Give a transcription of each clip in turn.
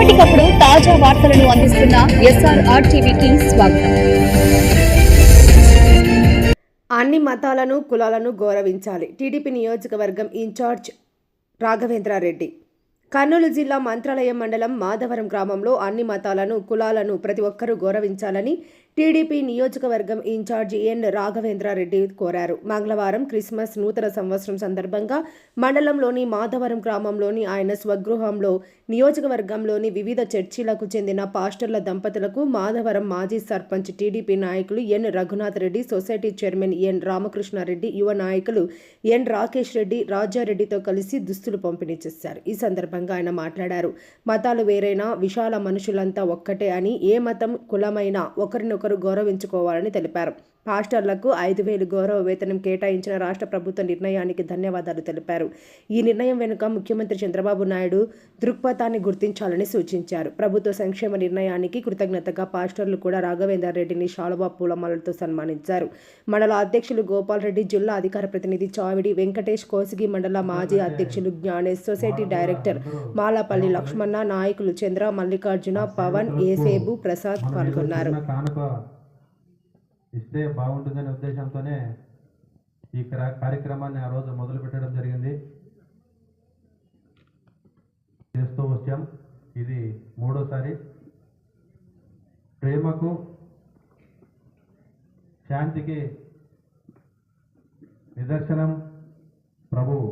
ఎప్పటికప్పుడు తాజా వార్తలను అందిస్తున్న ఎస్ఆర్ఆర్ టీవీకి స్వాగతం. అన్ని మతాలను కులాలను గౌరవించాలి. టీడీపీ నియోజకవర్గం ఇన్ఛార్జ్ రాఘవేంద్రారెడ్డి. కర్నూలు జిల్లా మంత్రాలయం మండలం మాధవరం గ్రామంలో అన్ని మతాలను కులాలను ప్రతి ఒక్కరూ గౌరవించాలని టీడీపీ నియోజకవర్గం ఇన్ఛార్జి ఎన్ రాఘవేంద్రారెడ్డి కోరారు. మంగళవారం క్రిస్మస్ నూతన సంవత్సరం సందర్భంగా మండలంలోని మాధవరం గ్రామంలోని ఆయన స్వగృహంలో నియోజకవర్గంలోని వివిధ చర్చిలకు చెందిన పాస్టర్ల దంపతులకు మాధవరం మాజీ సర్పంచ్ టీడీపీ నాయకులు N Raghunath Reddy society chairman N Ramakrishnareddy యువ నాయకులు ఎన్ రాకేష్ రెడ్డి రాజారెడ్డితో కలిసి దుస్తులు పంపిణీ చేశారు. ఈ సందర్భంగా ఆయన మాట్లాడారు. మతాలు వేరైనా విశాల మనుషులంతా ఒక్కటే అని ఏ మతం కులమైనా ఒకరినొకరు గౌరవించుకోవాలని తెలిపారు. పాస్టర్లకు ఐదు వేలు గౌరవ వేతనం కేటాయించిన రాష్ట్ర ప్రభుత్వ నిర్ణయానికి ధన్యవాదాలు తెలిపారు. ఈ నిర్ణయం వెనుక ముఖ్యమంత్రి చంద్రబాబు నాయుడు దృక్పథాన్ని గుర్తించాలని సూచించారు. ప్రభుత్వ సంక్షేమ నిర్ణయానికి కృతజ్ఞతగా పాస్టర్లు కూడా రాఘవేందర్ రెడ్డిని శాలువా పూలమాలతో సన్మానించారు. మండల అధ్యక్షులు గోపాల్ రెడ్డి జిల్లా అధికార ప్రతినిధి చావిడి వెంకటేష్ కోసిగి మండల మాజీ అధ్యక్షులు జ్ఞానేష్ సొసైటీ డైరెక్టర్ మాలాపల్లి లక్ష్మణ నాయకులు చంద్ర మల్లికార్జున పవన్ ఏసేబు ప్రసాద్ పాల్గొన్నారు. ఇస్తే బాగుంటుందనే ఉద్దేశంతోనే ఈ కార్యక్రమాన్ని ఆ రోజు మొదలు పెట్టడం జరిగింది. చేస్తూ వచ్చాం. ఇది మూడోసారి. ప్రేమకు శాంతికి నిదర్శనం ప్రభువు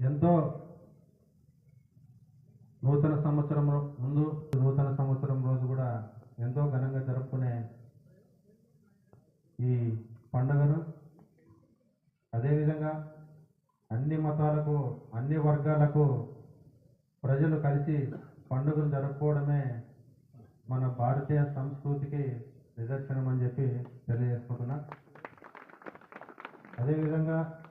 ఎంతో నూతన సంవత్సరంలో ముందు నూతన సంవత్సరం రోజు కూడా ఎంతో ఘనంగా జరుపుకునే ఈ పండుగను అదేవిధంగా అన్ని మతాలకు అన్ని వర్గాలకు ప్రజలు కలిసి పండుగలు జరుపుకోవడమే మన భారతీయ సంస్కృతికి నిదర్శనం అని చెప్పి తెలియజేసుకుంటున్నా. అదేవిధంగా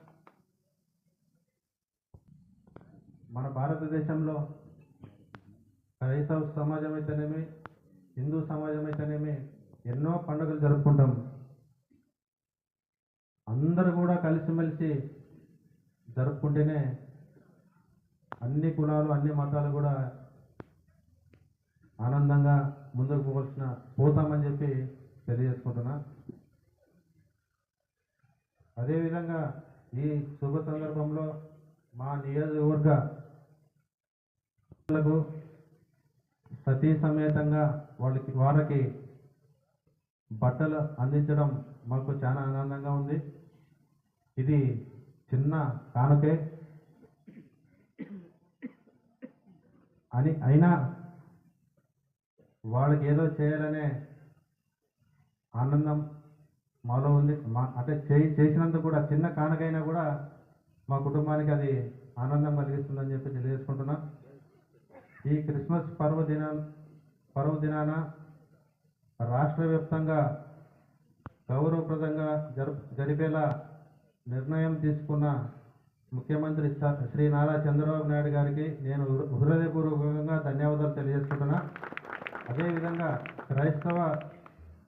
మన భారతదేశంలో క్రైస్తవ సమాజం అయితేనేమి హిందూ సమాజం అయితేనేమి ఎన్నో పండుగలు జరుపుకుంటాం. అందరూ కూడా కలిసిమెలిసి జరుపుకుంటేనే అన్ని కులాలు అన్ని మతాలు కూడా ఆనందంగా ముందుకు పోవలసిన పోతామని చెప్పి తెలియజేసుకుంటున్నా. అదేవిధంగా ఈ శుభ సందర్భంలో మా నియోజకవర్గ సతీ సమేతంగా వాళ్ళకి వారికి బట్టలు అందించడం మాకు చాలా ఆనందంగా ఉంది. ఇది చిన్న కానుకే. అని అయినా వాళ్ళకి ఏదో చేయాలనే ఆనందం మాలో ఉంది. మా అంటే చేయి చేసినందుకు కూడా చిన్న కానుకైనా కూడా మా కుటుంబానికి అది ఆనందం కలిగిస్తుందని చెప్పి తెలియజేసుకుంటున్నా. ఈ క్రిస్మస్ పర్వదిన పర్వదినాన రాష్ట్ర వ్యాప్తంగా గౌరవప్రదంగా జరుపు జరిపేలా నిర్ణయం తీసుకున్న ముఖ్యమంత్రి శ్రీ నారా చంద్రబాబు నాయుడు గారికి నేను హృదయపూర్వకంగా ధన్యవాదాలు తెలియజేసుకుంటున్నా. అదేవిధంగా క్రైస్తవ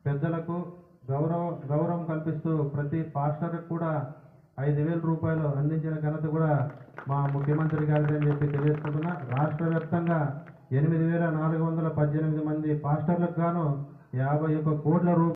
పెద్దలకు గౌరవ గౌరవం కల్పిస్తూ ప్రతి పాస్టర్కి కూడా ఐదు వేల రూపాయలు అందించిన ఘనత కూడా మా ముఖ్యమంత్రి గారికి అని చెప్పి తెలియజేసుకుంటున్నా. రాష్ట్ర వ్యాప్తంగా ఎనిమిది వేల నాలుగు వందల పద్దెనిమిది మంది పాస్టర్లకు గాను యాభై ఒక్క కోట్ల రూపాయలు